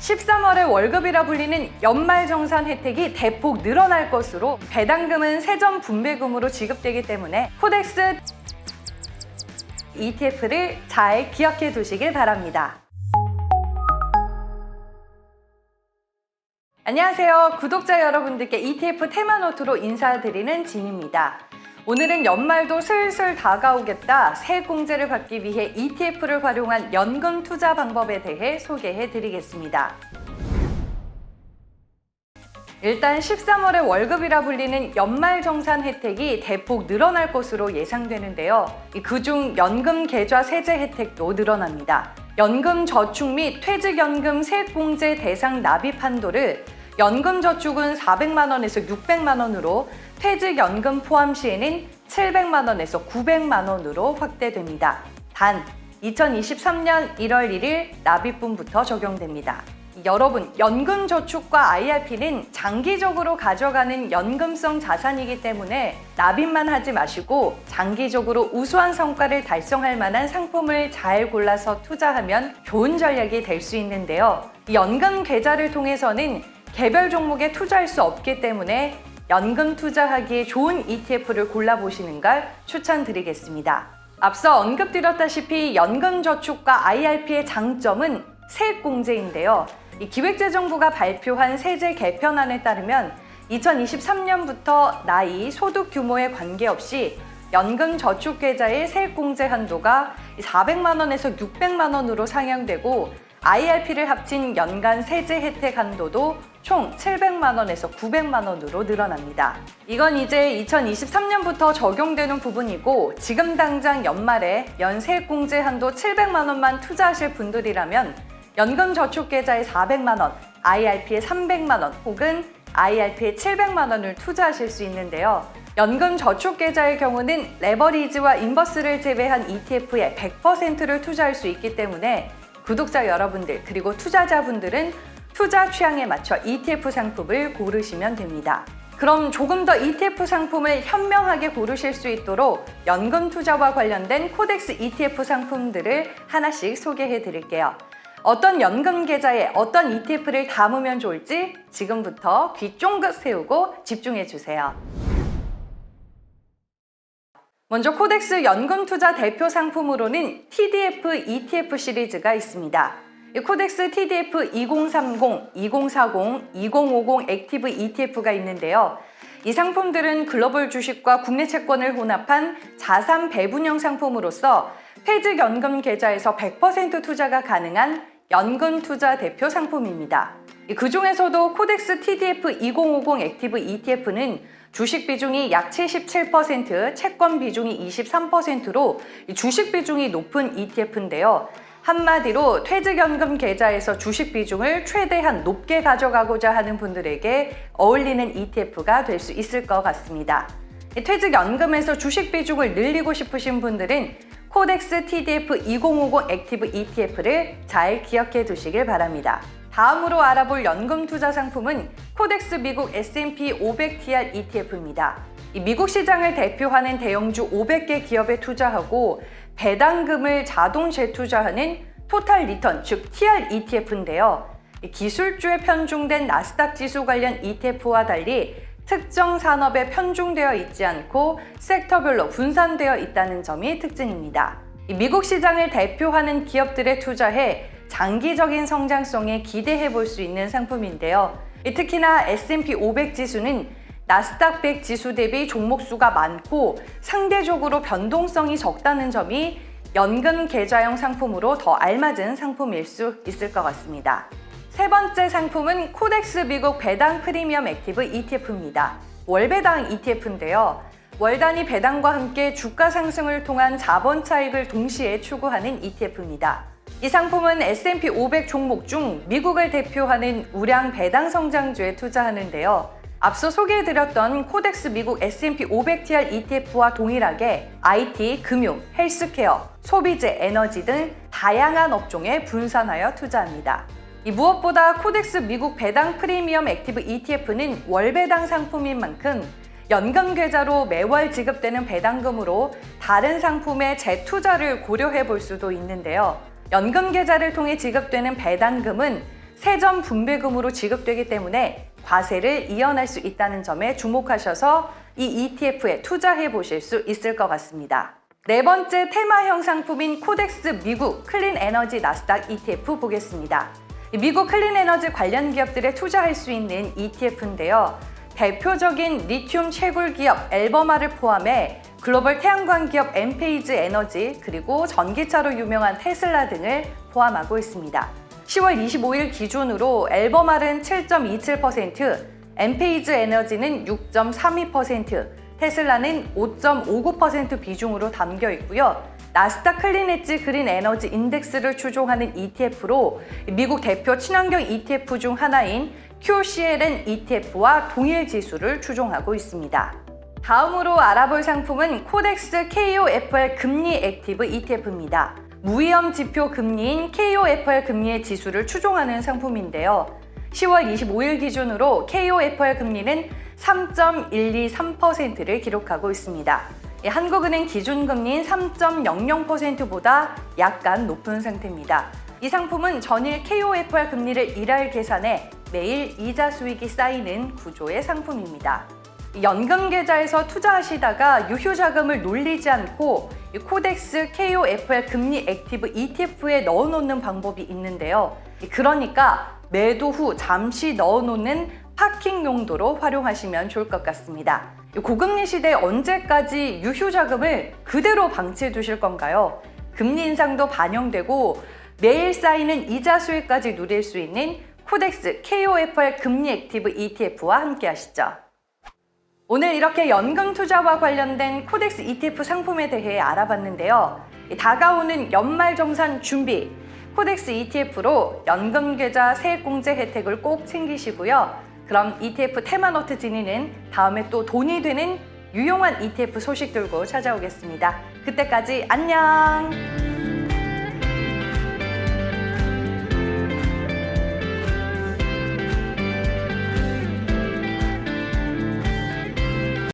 13월의 월급이라 불리는 연말정산 혜택이 대폭 늘어날 것으로 배당금은 세전 분배금으로 지급되기 때문에 코덱스 ETF를 잘 기억해 두시길 바랍니다. 안녕하세요. 구독자 여러분들께 ETF 테마노트로 인사드리는 진입니다. 오늘은 연말도 슬슬 다가오겠다. 세 공제를 받기 위해 ETF를 활용한 연금 투자 방법에 대해 소개해 드리겠습니다. 일단 13월의 월급이라 불리는 연말정산 혜택이 대폭 늘어날 것으로 예상되는데요. 그중 연금 계좌 세제 혜택도 늘어납니다. 연금 저축 및 퇴직연금 세액공제 대상 납입 한도를 연금 저축은 400만 원에서 600만 원으로 퇴직연금 포함 시에는 700만 원에서 900만 원으로 확대됩니다. 단 2023년 1월 1일 납입분부터 적용됩니다. 여러분, 연금 저축과 IRP는 장기적으로 가져가는 연금성 자산이기 때문에 납입만 하지 마시고 장기적으로 우수한 성과를 달성할 만한 상품을 잘 골라서 투자하면 좋은 전략이 될 수 있는데요. 이 연금 계좌를 통해서는 개별 종목에 투자할 수 없기 때문에 연금 투자하기에 좋은 ETF를 골라보시는 걸 추천드리겠습니다. 앞서 언급드렸다시피 연금 저축과 IRP의 장점은 세액공제인데요. 이 기획재정부가 발표한 세제 개편안에 따르면 2023년부터 나이, 소득 규모에 관계없이 연금 저축 계좌의 세액공제 한도가 400만 원에서 600만 원으로 상향되고 IRP를 합친 연간 세제 혜택 한도도 총 700만 원에서 900만 원으로 늘어납니다. 이건 이제 2023년부터 적용되는 부분이고 지금 당장 연말에 연 세액공제 한도 700만 원만 투자하실 분들이라면 연금 저축 계좌에 400만 원, IRP에 300만 원 혹은 IRP에 700만 원을 투자하실 수 있는데요. 연금 저축 계좌의 경우는 레버리지와 인버스를 제외한 ETF에 100%를 투자할 수 있기 때문에 구독자 여러분들 그리고 투자자분들은 투자 취향에 맞춰 ETF 상품을 고르시면 됩니다. 그럼 조금 더 ETF 상품을 현명하게 고르실 수 있도록 연금 투자와 관련된 코덱스 ETF 상품들을 하나씩 소개해 드릴게요. 어떤 연금 계좌에 어떤 ETF를 담으면 좋을지 지금부터 귀 쫑긋 세우고 집중해 주세요. 먼저 코덱스 연금 투자 대표 상품으로는 TDF ETF 시리즈가 있습니다. 이 코덱스 TDF 2030, 2040, 2050 액티브 ETF가 있는데요. 이 상품들은 글로벌 주식과 국내 채권을 혼합한 자산 배분형 상품으로서 퇴직연금 계좌에서 100% 투자가 가능한 연금 투자 대표 상품입니다. 그 중에서도 코덱스 TDF 2050 액티브 ETF는 주식 비중이 약 77%, 채권 비중이 23%로 주식 비중이 높은 ETF인데요. 한마디로 퇴직연금 계좌에서 주식 비중을 최대한 높게 가져가고자 하는 분들에게 어울리는 ETF가 될 수 있을 것 같습니다. 퇴직연금에서 주식 비중을 늘리고 싶으신 분들은 코덱스 TDF 2050 액티브 ETF를 잘 기억해 두시길 바랍니다. 다음으로 알아볼 연금 투자 상품은 코덱스 미국 S&P 500TR ETF입니다. 이 미국 시장을 대표하는 대형주 500개 기업에 투자하고 배당금을 자동 재투자하는 토탈 리턴, 즉 TR ETF인데요. 기술주에 편중된 나스닥 지수 관련 ETF와 달리 특정 산업에 편중되어 있지 않고 섹터별로 분산되어 있다는 점이 특징입니다. 미국 시장을 대표하는 기업들에 투자해 장기적인 성장성에 기대해 볼 수 있는 상품인데요. 특히나 S&P 500 지수는 나스닥 100 지수 대비 종목 수가 많고 상대적으로 변동성이 적다는 점이 연금 계좌형 상품으로 더 알맞은 상품일 수 있을 것 같습니다. 세 번째 상품은 코덱스 미국 배당 프리미엄 액티브 ETF입니다. 월배당 ETF인데요. 월 단위 배당과 함께 주가 상승을 통한 자본 차익을 동시에 추구하는 ETF입니다. 이 상품은 S&P 500 종목 중 미국을 대표하는 우량 배당 성장주에 투자하는데요. 앞서 소개해드렸던 코덱스 미국 S&P 500TR ETF와 동일하게 IT, 금융, 헬스케어, 소비재, 에너지 등 다양한 업종에 분산하여 투자합니다. 이 무엇보다 코덱스 미국 배당 프리미엄 액티브 ETF는 월배당 상품인 만큼 연금 계좌로 매월 지급되는 배당금으로 다른 상품의 재투자를 고려해 볼 수도 있는데요. 연금 계좌를 통해 지급되는 배당금은 세전 분배금으로 지급되기 때문에 과세를 이연할 수 있다는 점에 주목하셔서 이 ETF에 투자해 보실 수 있을 것 같습니다. 네 번째 테마형 상품인 코덱스 미국 클린 에너지 나스닥 ETF 보겠습니다. 이 미국 클린 에너지 관련 기업들에 투자할 수 있는 ETF인데요. 대표적인 리튬 채굴 기업 엘버마를 포함해 글로벌 태양광 기업 엔페이즈 에너지 그리고 전기차로 유명한 테슬라 등을 포함하고 있습니다. 10월 25일 기준으로 엘버말은 7.27%, 엔페이즈 에너지는 6.32%, 테슬라는 5.59% 비중으로 담겨 있고요. 나스닥 클린엣지 그린 에너지 인덱스를 추종하는 ETF로 미국 대표 친환경 ETF 중 하나인 QCLN ETF와 동일 지수를 추종하고 있습니다. 다음으로 알아볼 상품은 코덱스 KOFR 금리 액티브 ETF입니다. 무위험 지표 금리인 KOFR 금리의 지수를 추종하는 상품인데요. 10월 25일 기준으로 KOFR 금리는 3.123%를 기록하고 있습니다. 이 한국은행 기준금리인 3.00%보다 약간 높은 상태입니다. 이 상품은 전일 KOFR 금리를 일할 계산해 매일 이자 수익이 쌓이는 구조의 상품입니다. 이 연금 계좌에서 투자하시다가 유효 자금을 놀리지 않고 이 코덱스 KOFR 금리 액티브 ETF에 넣어놓는 방법이 있는데요. 이 그러니까 매도 후 잠시 넣어놓는 파킹 용도로 활용하시면 좋을 것 같습니다. 이 고금리 시대에 언제까지 유효 자금을 그대로 방치해 두실 건가요? 금리 인상도 반영되고 매일 쌓이는 이자 수익까지 누릴 수 있는 코덱스 KOFR 금리 액티브 ETF와 함께 하시죠. 오늘 이렇게 연금 투자와 관련된 코덱스 ETF 상품에 대해 알아봤는데요. 이 다가오는 연말 정산 준비, 코덱스 ETF로 연금 계좌 세액 공제 혜택을 꼭 챙기시고요. 그럼 ETF 테마노트 진이는 다음에 또 돈이 되는 유용한 ETF 소식 들고 찾아오겠습니다. 그때까지 안녕!